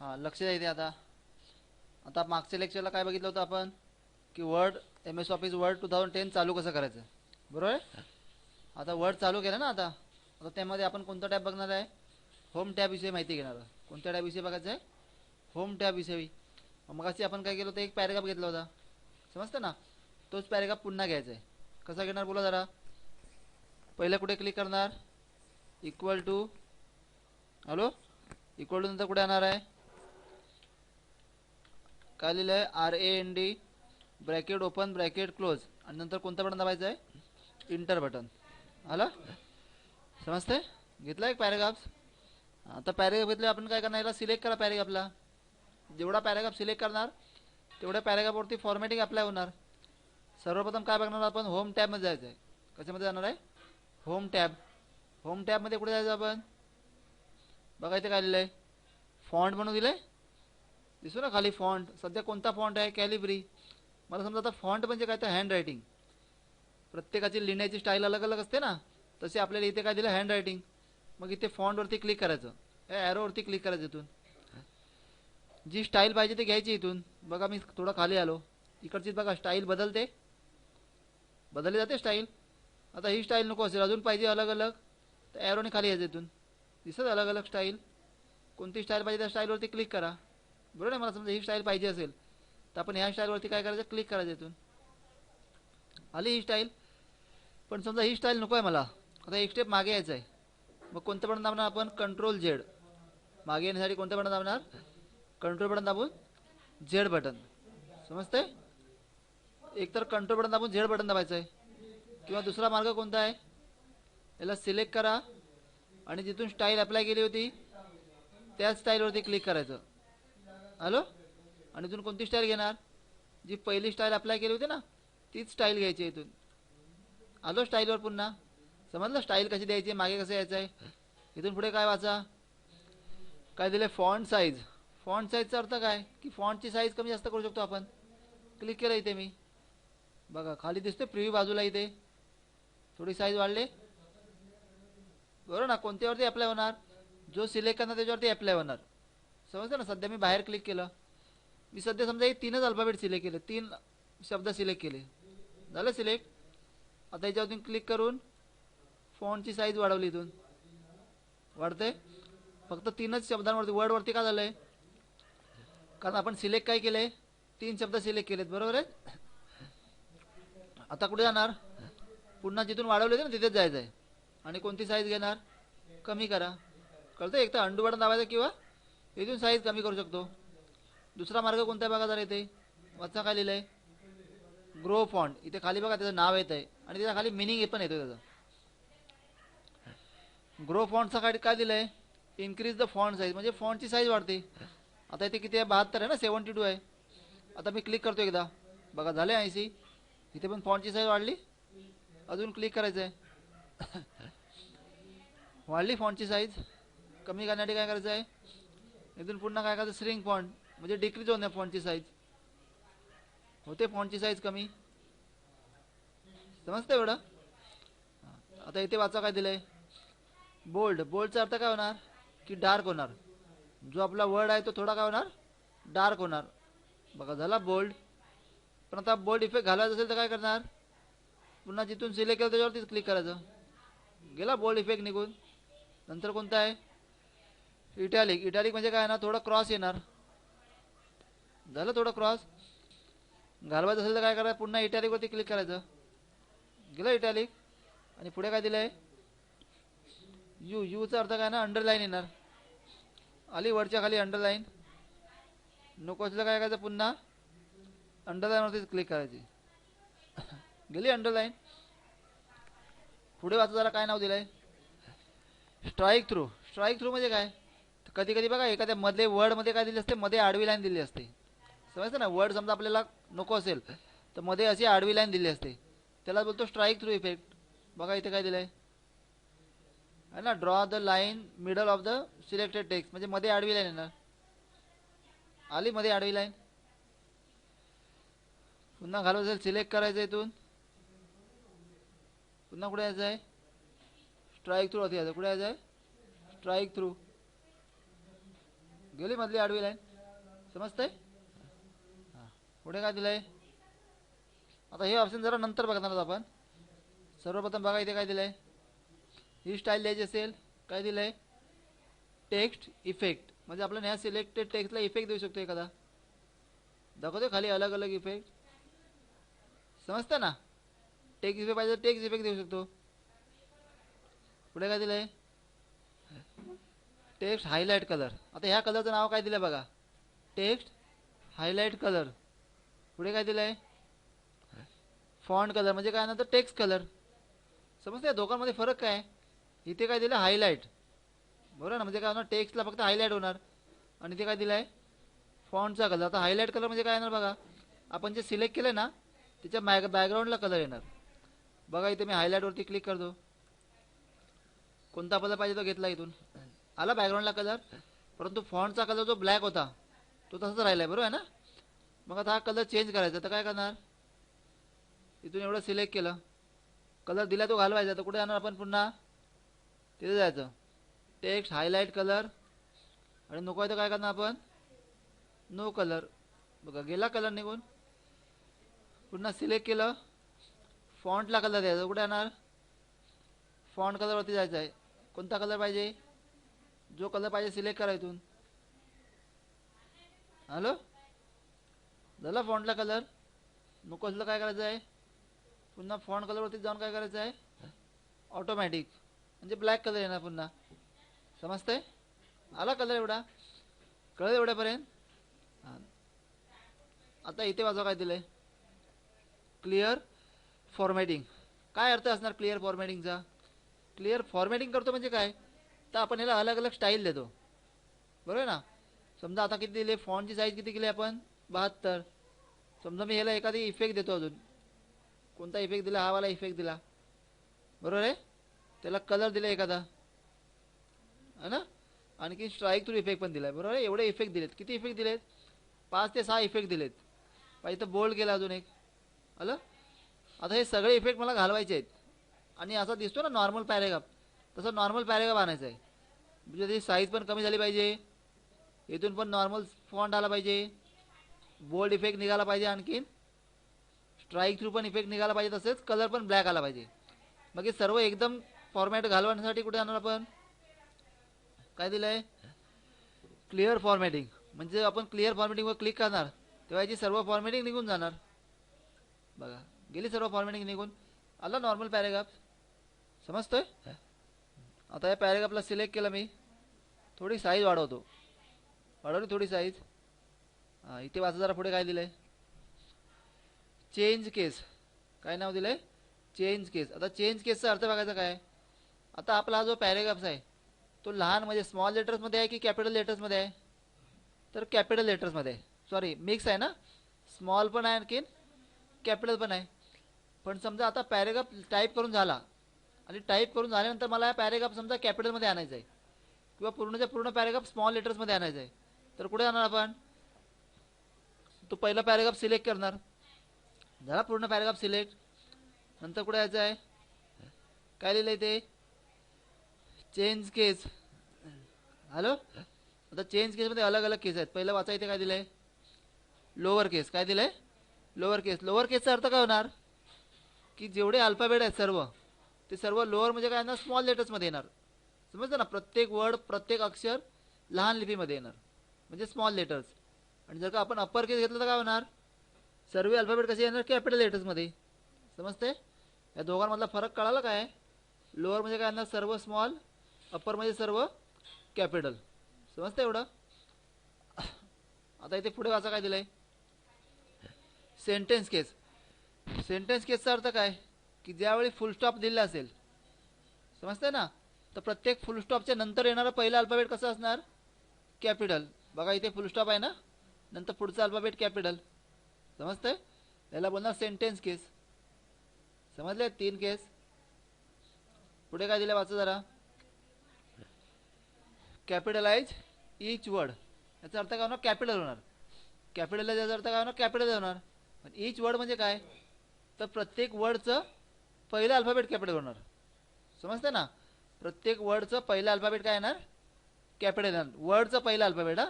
हां लक्ष द्या इथे आता. आता मागच्या लेक्चरला काय बघितलं होतं आपण? की word M S office word two thousand ten चालू कसं करायचं? बरोबर आहे? आता वर्ड चालू केलं ना आता. आता त्यामध्ये आपण कोणता टॅब बघणार आहे? होम टॅबविषयी माहिती घेणार आहोत. कोणत्या टॅबविषयी बघायचं आहे? होम टॅबविषयी मग अशी आपण काय केलं होतं? एक पॅरेग्राफ घेतला होता. समजतं ना? तोच पॅरेग्राफ पुन्हा घ्यायचा आहे. कसा घेणार बोला जरा. पहिलं कुठे क्लिक करणार? Equal to hello equal to नंतर कुठे येणार आहे? काय लिहिलं आहे. R A N D bracket open bracket close आणि नंतर कोणतं बटन दाबायचं आहे? इंटर बटन आलं? समजते घेतला एक पॅरेग्राफ आता पॅरेग्राफ घेतले आपण काय करणार? याला सिलेक्ट करा पॅरेग्राफला जेवढा पॅरेग्राफ सिलेक्ट करणार तेवढ्या पॅरेग्राफवरती फॉर्मॅटिंग अप्लाय होणार. सर्वप्रथम काय बघणार आपण? होम टॅबमध्ये जायचं आहे कशामध्ये जाणार आहे? होम टॅब होम टॅबमध्ये कुठे जायचं आपण? बघायचं काय लिहिलं आहे? फॉन्ट म्हणून दिलं आहे दिसू ना खाली फॉन्ट सध्या कोणता फॉन्ट आहे? कॅलिब्री मला समजा आता फॉन्ट म्हणजे काय? तर हँड रायटिंग प्रत्येकाची लिहिण्याची स्टाईल अलग अलग असते ना? तसे आपल्याला इथे काय दिलं? हँड रायटिंग मग इथे फॉन्टवरती क्लिक करायचं. या ॲरोवरती क्लिक करायचं इथून. जी स्टाईल पाहिजे ती घ्यायची इथून. बघा मी थोडं खाली आलो. इकडची बघा स्टाईल बदलते. बदलली जाते स्टाईल आता ही स्टाईल नको असेल. अजून पाहिजे अलग अलग तर ॲरोने खाली यायचं इथून. दिसत अलग अलग स्टाईल कोणती स्टाईल पाहिजे त्या स्टाईलवरती क्लिक करा. बरोबर आहे? मला समजा ही स्टाईल पाहिजे असेल तर आपण ह्या स्टाईलवरती काय करायचं? क्लिक करायचं इथून. आली ही स्टाईल पण समजा ही स्टाईल नको आहे मला. आता एक स्टेप मागे यायचं आहे मग कोणतं बटन दाबणार आपण? कंट्रोल झेड मागे येण्यासाठी कोणतं बटन दाबणार? कंट्रोल बटन दाबून झेड बटन समजतंय? एक तर कंट्रोल बटन दाबून झेड बटन दाबायचं आहे किंवा दुसरा मार्ग कोणता आहे? याला सिलेक्ट करा. आणि जिथून स्टाईल अप्लाय केली होती त्याच स्टाईलवरती क्लिक करायचं. हॅलो? आणि इथून कोणती स्टाईल घेणार? जी पहिली स्टाईल अप्लाय केली होती ना तीच स्टाईल घ्यायची आहे इथून. आलो स्टाईलवर पुन्हा. समजलं? स्टाईल कशी द्यायची मागे कसं यायचं आहे इथून पुढे काय वाचा? काय दिलं? फॉन्ट साईज फॉन्ट साईजचा अर्थ काय? की फॉन्टची साईज कमी जास्त करू शकतो आपण. क्लिक केलं इथे मी. बघा खाली दिसते प्रिव्ह्यू बाजूला इथे. थोडी साईज वाढले. बरोबर ना कोणत्यावरती अप्लाय होणार? जो सिलेक्ट करणार त्याच्यावरती अप्लाय होणार. समजलं ना? सध्या मी बाहेर क्लिक केलं. मी सध्या समजा हे तीनच अल्फाबेट सिलेक्ट केले. तीन शब्द सिलेक्ट केले. झालं सिलेक्ट आता याच्यावरून क्लिक करून फोनची साईज वाढवली इथून. वाढते फक्त तीनच शब्दांवरती वर्डवरती का झालं आहे कारण आपण सिलेक्ट काय केलं आहे तीन शब्द सिलेक्ट केलेत. बरोबर आहे? आता कुठे जाणार? पुन्हा जिथून वाढवले होते ना तिथेच जायचं आहे आणि कोणती साईज घेणार? कमी करा. कळतं एक तर अंडू बटन दाबायचं किंवा इथून साईज कमी करू शकतो. दुसरा मार्ग कोणत्या बघा जरा इथे वाचा काय लिहिलं आहे ग्रो फॉन्ट इथे खाली बघा त्याचं नाव येत आहे आणि त्याच्याखाली मिनिंग पण येतो त्याचं. ग्रो फॉन्टचा काय काय दिलं आहे इन्क्रीज द फॉन्ट साईज म्हणजे फॉन्टची साईज वाढते. आता इथे किती आहे? बहात्तर आहे ना? सेवन्टी टू आहे. आता मी क्लिक करतो एकदा. बघा झाले ऐंशी. इथे पण फॉन्टची साईज वाढली. अजून क्लिक करायचं आहे वाढली फॉन्टची साईज कमी करण्यासाठी काय करायचं आहे इथून पुन्हा काय करायचं श्रिंक पॉइंट म्हणजे डिक्रीज होणार फॉन्टची साईज होते फॉन्टची साईज कमी? समजतं एवढं? आता इथे वाचा काय दिलं आहे बोल्ड बोल्डचा अर्थ काय होणार? की डार्क होणार. जो आपला वर्ड आहे तो थोडा काय होणार? डार्क होणार. बघा झाला बोल्ड पण आता बोल्ड इफेक्ट घालायचा असेल तर काय करणार? पुन्हा जिथून सिलेक्ट केलं त्याच्यावरतीच क्लिक करायचं. गेला बोल्ड इफेक्ट निघून. नंतर कोणता आहे? इटॅलिक इटॅलिक म्हणजे काय ना थोडं क्रॉस येणार. झालं थोडं क्रॉस घालवायचं असेल तर काय करायचं? पुन्हा इटॅलिकवरती क्लिक करायचं. गेलं इटॅलिक आणि पुढे काय दिलं आहे यू यूचा अर्थ काय ना अंडरलाईन येणार. आली वरच्या खाली अंडरलाईन नको असलं काय करायचं पुन्हा? अंडरलाईनवरतीच क्लिक करायची. गेली अंडरलाईन पुढे वाचा जरा काय नाव दिलं आहे स्ट्राईक थ्रू स्ट्राईक थ्रू म्हणजे काय? कधी कधी बघा एखाद्या मध्ये वर्डमध्ये काय दिली असते मध्ये आडवी लाईन दिली असते. समजतं ना? वर्ड समजा आपल्याला नको असेल तर मध्ये अशी आडवी लाईन दिली असते. त्याला बोलतो स्ट्राईक थ्रू इफेक्ट बघा इथे काय दिलं आहे है ना? Draw the line middle of the selected text म्हणजे मध्ये आडवी लाईन येणार आली मध्ये आडवी लाईन पुन्हा घालवायचं असेल सिलेक्ट करायचं इथून. पुन्हा कुठे यायचं आहे? स्ट्राईक थ्रू होती यायचं. कुठे यायचं आहे? स्ट्राईक थ्रू गेली मधली आडवी लाईन. समजतंय? पुढे काय दिलंय? आता हे ऑप्शन जरा नंतर बघणार आहोत आपण. सर्वप्रथम बघा इथे काय दिलंय? ही स्टाईल द्यायची असेल काय दिलंय? टेक्स्ट इफेक्ट म्हणजे आपण ह्या सिलेक्टेड टेक्स्टला इफेक्ट देऊ शकतो एखादा. दाखवतो खाली अलग अलग इफेक्ट समजतं ना? टेक्स्ट इफेक्ट पाहिजे टेक्स्ट इफेक्ट देऊ शकतो. पुढे काय दिलंय? Text highlight colour. आता ह्या कलरचं नाव काय दिलं बघा? Text highlight colour. पुढे काय दिलं आहे फॉन्ट कलर म्हणजे काय ना तर टेक्स्ट कलर. समजते दोघांमध्ये फरक काय? इथे काय दिलं हायलाईट बरोबर ना? म्हणजे काय होणार? टेक्स्टला फक्त हायलाईट होणार. आणि इथे काय दिलं आहे फॉन्टचा कलर. आता हायलाईट कलर म्हणजे काय येणार बघा? आपण जे सिलेक्ट केलं ना त्याच्या बॅक बॅकग्राऊंडला कलर येणार. बघा इथे मी हायलाईटवरती क्लिक करतो. कोणता कलर पाहिजे तो घेतला इथून. आला बॅकग्राऊंडला कलर परंतु फॉन्टचा कलर जो ब्लॅक होता तो तसाच राहिला आहे बरोबर आहे ना? मग आता हा कलर चेंज करायचा तर काय करणार? इथून एवढं सिलेक्ट केलं. कलर दिला तो घालवायचा तर कुठे जाणार आपण पुन्हा? तिथे जायचं. टेक्स्ट हायलाईट कलर आणि नको आहे तर काय करणार आपण? नो कलर बघा गेला कलर निघून. पुन्हा सिलेक्ट केलं. फॉन्टला कलर द्यायचा कुठे येणार फॉन्ट कलरवरती जायचं आहे. कोणता कलर पाहिजे? जो कलर पाहिजे सिलेक्ट करा इथून. हॅलो? झाला फॉन्टला कलर नको असलं काय करायचं आहे? पुन्हा फॉन्ट कलरवरती जाऊन काय करायचं आहे? ऑटोमॅटिक म्हणजे ब्लॅक कलर येणार पुन्हा. समजतंय? आला कलर एवढा? कळलं एवढ्यापर्यंत? हां. आता इथे वाजवा काय दिलंय? क्लिअर फॉर्मॅटिंग काय अर्थ असणार क्लिअर फॉर्मॅटिंगचा क्लिअर फॉर्मॅटिंग करतो म्हणजे काय? तर आपण याला अलग अलग स्टाईल देतो. बरोबर आहे ना? समजा आता किती दिले? फॉन्टची साईज किती केली आपण? बहात्तर. समजा मी ह्याला एखादी इफेक्ट देतो अजून. कोणता इफेक्ट दिला? हा वाला इफेक्ट दिला. बरोबर आहे? त्याला कलर दिला एखादा. है ना? आणखी स्ट्राईक थ्रू इफेक्ट पण दिला आहे बरोबर आहे? एवढे इफेक्ट दिलेत. किती इफेक्ट दिलेत? पाच ते सहा इफेक्ट दिलेत. पाहिजे तर बोल्ड गेला अजून एक. आलं? आता हे सगळे इफेक्ट मला घालवायचे आहेत. आणि असा दिसतो ना नॉर्मल पॅरेग्राफ तसं नॉर्मल पॅरेग्राफ आणायचं आहे म्हणजे त्याची साईज पण कमी झाली पाहिजे. इथून पण नॉर्मल फॉन्ट आला पाहिजे. बोल्ड इफेक्ट निघाला पाहिजे आणखीन. स्ट्राईक थ्रू पण इफेक्ट निघाला पाहिजे तसेच. कलर पण ब्लॅक आला पाहिजे. मग हे सर्व एकदम फॉर्मॅट घालवण्यासाठी कुठे जाणार आपण? काय दिलं आहे क्लिअर फॉर्मॅटिंग म्हणजे आपण क्लिअर फॉर्मॅटिंगवर क्लिक करणार. तेव्हा याची सर्व फॉर्मॅटिंग निघून जाणार. बघा. गेली सर्व फॉर्मॅटिंग निघून. आला नॉर्मल पॅरेग्राफ समजतोय? आता या पॅरेग्राफला सिलेक्ट केलं मी. थोडी साईज वाढवतो. वाढवली थोडी साईज हां इथे वाचा जरा पुढे काय दिलं आहे चेंज केस काय नाव दिलं आहे चेंज केस आता चेंज केसचा अर्थ बघायचा काय? आता आपला हा जो पॅरेग्राफ्स आहे तो लहान म्हणजे स्मॉल लेटर्समध्ये आहे की कॅपिटल लेटर्समध्ये आहे? तर कॅपिटल लेटर्समध्ये आहे. सॉरी मिक्स आहे ना? स्मॉल पण आहे आणखीन कॅपिटल पण आहे. पण समजा आता पॅरेग्राफ टाईप करून झाला आणि टाईप करून झाल्यानंतर मला पॅरेग्राफ समजा कॅपिटलमध्ये आणायचा आहे. किंवा पूर्णच्या पूर्ण पॅरेग्राफ स्मॉल लेटर्समध्ये आणायचा आहे. तर कुठे जाणार आपण? तो पहिला पॅरेग्राफ सिलेक्ट करणार. झाला पूर्ण पॅरेग्राफ सिलेक्ट नंतर कुठे यायचं आहे? काय लिहिलं आहे ते? चेंज केस हॅलो आता चेंज केसमध्ये अलग अलग केस आहेत. पहिलं वाचा इथे काय दिलं आहे लोअर केस काय दिलं आहे लोअर केस लोअर केसचा अर्थ काय होणार? की जेवढे अल्फाबेट आहेत सर्व ते सर्व लोअर म्हणजे काय येणार? स्मॉल लेटर्समध्ये येणार. समजतं ना? प्रत्येक वर्ड प्रत्येक अक्षर लहान लिपीमध्ये येणार. म्हणजे स्मॉल लेटर्स आणि जर का आपण अप्पर केस घेतलं तर काय होणार? सर्व अल्फाबेट कसे येणार? कॅपिटल लेटर्समध्ये समजते या दोघांमधला फरक कळाला काय? लोअर म्हणजे काय येणार? सर्व स्मॉल अप्पर म्हणजे सर्व कॅपिटल समजतं एवढं? आता इथे पुढे वाचा काय दिलं आहे सेंटेन्स केस सेंटेन्स केसचा अर्थ काय? की ज्यावेळी फुलस्टॉप दिलेला असेल. समजतंय ना? तर प्रत्येक फुलस्टॉपच्या नंतर येणारा पहिला अल्फाबेट कसं असणार? कॅपिटल बघा इथे फुलस्टॉप आहे ना? नंतर पुढचा अल्फाबेट कॅपिटल समजतंय? याला बोलणार सेंटेन्स केस समजले तीन केस पुढे काय दिलं वाचा जरा. कॅपिटलाइज इच वर्ड याचा अर्थ काय होणार? कॅपिटल होणार. कॅपिटल याचा अर्थ काय होणार? कॅपिटल होणार पण इच वर्ड म्हणजे काय? तर प्रत्येक वर्डचं पहिलं अल्फाबेट कॅपिटल होणार. समजते ना? प्रत्येक वर्डचं पहिलं अल्फाबेट काय येणार? कॅपिटल येणार. वर्डचं पहिलं अल्फाबेट हा?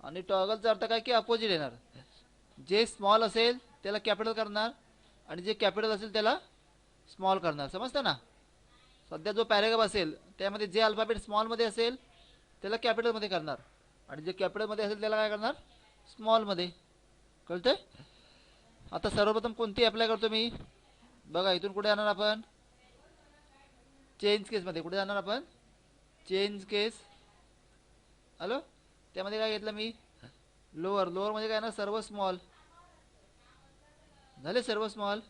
आणि टॉगलचा अर्थ काय? की अपोजिट येणार. जे स्मॉल असेल त्याला कॅपिटल करणार. आणि जे कॅपिटल असेल त्याला स्मॉल करणार. समजतं ना? सध्या जो पॅरेग्राफ असेल त्यामध्ये जे अल्फाबेट स्मॉलमध्ये असेल त्याला कॅपिटलमध्ये करणार. आणि जे कॅपिटलमध्ये असेल त्याला काय करणार? स्मॉलमध्ये कळतं आता सर्वप्रथम कोणती अप्लाय करतो मी? बघा इथून कुठे जाणार आपण? चेंज केसमध्ये कुठे जाणार आपण? चेंज केस हॅलो त्यामध्ये काय घेतलं मी? लोअर लोअर म्हणजे काय ना सर्व स्मॉल झाले सर्व स्मॉल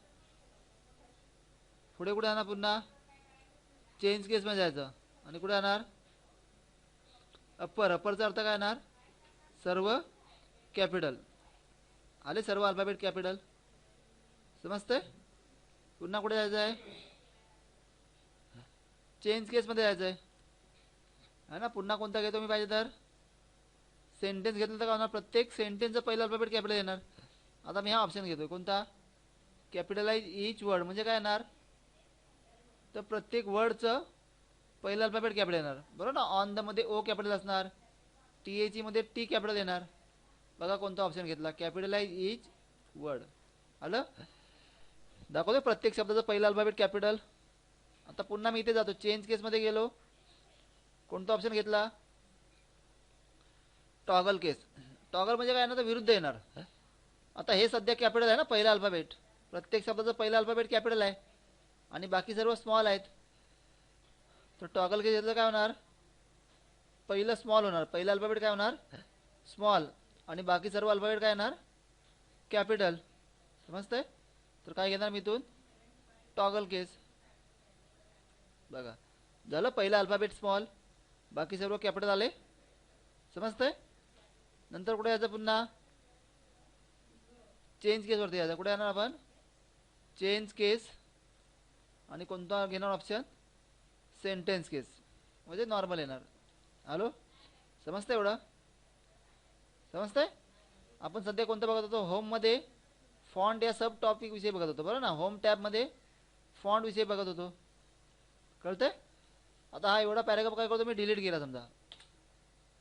पुढे कुठे जाणार पुन्हा? चेंज केसमध्ये जायचं. आणि कुठे जाणार? अप्पर अप्परचा अर्थ काय येणार? सर्व कॅपिटल आले सर्व अल्फाबेट कॅपिटल समजतंय? पुन्हा कुठे जायचं आहे? चेंज केसमध्ये जायचं आहे. है ना? पुन्हा कोणता घेतो मी पाहिजे तर? सेंटेन्स घेतलं तर काय होणार? प्रत्येक सेंटेन्सचं पहिलं अल्फाबेट कॅपिटल येणार. आता मी हा ऑप्शन घेतो कोणता? कॅपिटलाइज इच वर्ड म्हणजे काय येणार? तर प्रत्येक वर्डचं पहिलं अल्फाबेट कॅपिटल येणार. बरोबर ना? ऑन द मध्ये ओ कॅपिटल असणार. टी एची मध्ये टी कॅपिटल येणार. बघा कोणता ऑप्शन घेतला. कॅपिटलाइज इच वर्ड आलं? दाखवतो प्रत्येक शब्दाचं पहिलं अल्फाबेट कॅपिटल आता पुन्हा मी इथे जातो. चेंज केसमध्ये गेलो. कोणता ऑप्शन घेतला? टॉगल केस टॉगल म्हणजे काय? ना तर विरुद्ध येणार. आता हे सध्या कॅपिटल आहे ना पहिला अल्फाबेट प्रत्येक शब्दाचं पहिलं अल्फाबेट कॅपिटल आहे. आणि बाकी सर्व स्मॉल आहेत. तर टॉगल केस घेतलं काय होणार? पहिलं स्मॉल होणार. पहिलं अल्फाबेट काय होणार? स्मॉल आणि बाकी सर्व अल्फाबेट काय येणार? कॅपिटल समजतंय? तर काय घेणार मी इथून? टॉगल केस बघा. झालं पहिलं अल्फाबेट स्मॉल बाकी सर्व कॅपिटल आले. समजतंय? नंतर कुठे यायचं पुन्हा? चेंज केसवरती यायचं. कुठे येणार आपण? चेंज केस आणि कोणता घेणार ऑप्शन सेंटेन्स केस म्हणजे नॉर्मल येणार. हॅलो समजतं एवढं? समजतंय? आपण सध्या कोणतं बघत होतो? होममध्ये फॉन्ट या सब टॉपिक विषयी बघत होतो. बरं ना? होम टॅबमध्ये फॉन्ट विषयी बघत होतो. कळतंय? आता हा एवढा पॅरेग्राफ काय करतो? मी डिलीट केला समजा.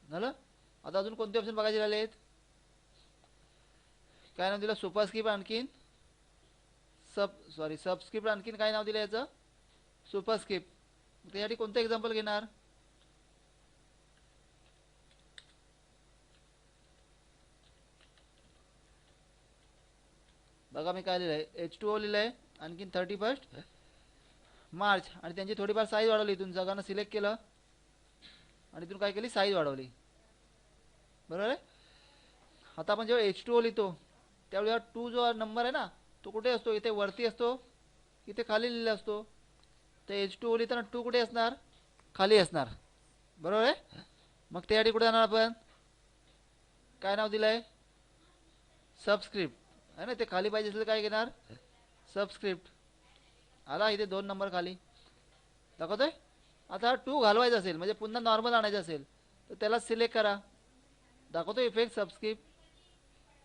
झालं? आता अजून कोणते ऑप्शन बघायचे राहिले आहेत? काय नाव दिलं? सुपरस्क्रिप्ट आणखीन? सब सॉरी सबस्क्रिप्ट आणखीन काय नाव दिलं याचं? सुपरस्क्रिप्ट त्यासाठी कोणतं एक्झाम्पल घेणार? बघा मी काय लिहिलं आहे एच टू ओ लिहिलं आहे आणखीन थर्टी फर्स्ट मार्च. आणि त्यांची थोडीफार साईज वाढवली इथून. जगानं सिलेक्ट केलं. आणि इथून काय केली? साईज वाढवली. बरोबर आहे? आता आपण जेव्हा एच टू ओ लिहितो त्यावेळी हा टू जो नंबर आहे ना तो कुठे असतो? इथे वरती असतो. इथे खाली लिहिला असतो. तर एच टू ओ लिहिताना टू कुठे असणार? खाली असणार. बरोबर आहे? मग त्यासाठी कुठे जाणार आपण? काय नाव दिलं आहे सबस्क्रिप्ट आहे ना? ते खाली पाहिजे असेल काय घेणार? सबस्क्रिप्ट आला इथे दोन नंबर खाली. दाखवतोय? आता टू घालवायचा असेल म्हणजे पुन्हा नॉर्मल आणायचं असेल तर त्याला सिलेक्ट करा. दाखवतो इफेक्ट सबस्क्रिप्ट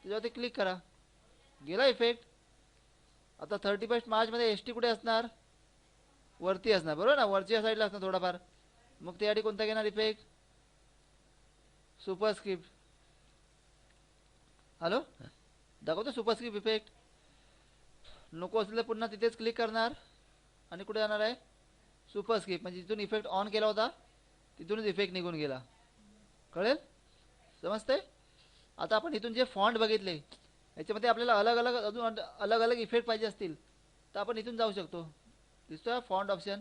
त्याच्यावरती क्लिक करा. गेला इफेक्ट आता थर्टी फर्स्ट मार्चमध्ये एस टी कुठे असणार? वरती असणार बरोबर ना? वरच्या साईडला असणार थोडाफार. मग त्यासाठी कोणता घेणार इफेक्ट सुपरस्क्रिप्ट हॅलो दाखवतो सुपरस्क्रिप्ट इफेक्ट. नको असलं पुन्हा तिथेच क्लिक करणार. आणि कुठे जाणार आहे? सुपरस्क्रिप्ट. म्हणजे जिथून इफेक्ट ऑन केला होता तिथूनच इफेक्ट निघून गेला. कळेल? समजते आता आपण इथून जे फॉन्ट बघितले याच्यामध्ये आपल्याला अलग अलग अजून अलग अलग इफेक्ट पाहिजे असतील. तर आपण इथून जाऊ शकतो. दिसतोय फॉन्ट ऑप्शन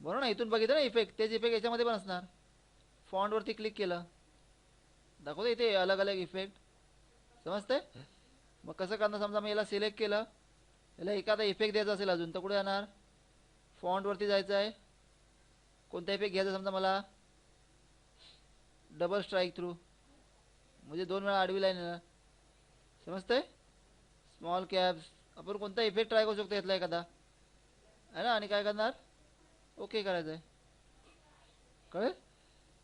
बरोबर ना? इथून बघितलं ना इफेक्ट तेच इफेक्ट याच्यामध्ये पण असणार. फॉन्टवरती क्लिक केलं. दाखवतो इथे अलग अलग इफेक्ट समजते मग कसं करणार? समजा मी याला सिलेक्ट केलं. याला एखादा इफेक्ट द्यायचा असेल अजून तर कुठे जाणार? फॉन्टवरती जायचं आहे. कोणता इफेक्ट घ्यायचा समजा मला? डबल स्ट्राईक थ्रू म्हणजे दोन वेळा आडवी लाईन येणार समजतंय? स्मॉल कॅब्स आपण कोणता इफेक्ट ट्राय करू शकतो यातला एखादा? आहे ना? आणि काय करणार? ओके करायचं आहे. कळेल?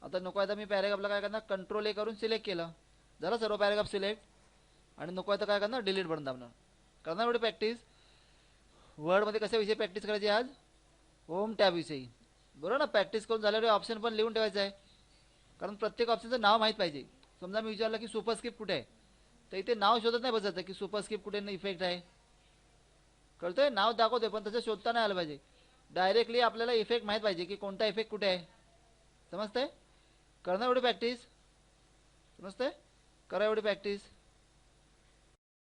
आता नको आहे तर मी पॅरेग्राफला काय करणार? कंट्रोल ए करून सिलेक्ट केलं. झालं सर्व पॅरेग्राफ सिलेक्ट आणि नको आहे तर काय करणार? डिलीट बटन दाबणार. करणार एवढी प्रॅक्टिस वर्डमध्ये कशाविषयी प्रॅक्टिस करायची आज? होम टॅबविषयी बरोबर ना? प्रॅक्टिस करून झाल्यावर ऑप्शन पण लिहून ठेवायचं आहे. कारण प्रत्येक ऑप्शनचं नाव माहीत पाहिजे. समजा मी विचारलं की सुपरस्क्रिप्ट कुठे आहे? तर इथे नाव शोधत नाही बसायचं की सुपरस्क्रिप्ट कुठे इफेक्ट आहे. कळतोय? नाव दाखवतोय पण तसं शोधता नाही आलं पाहिजे. डायरेक्टली आपल्याला इफेक्ट माहीत पाहिजे की कोणता इफेक्ट कुठे आहे. समजतंय? करणार एवढी प्रॅक्टिस समजतंय? करा एवढी प्रॅक्टिस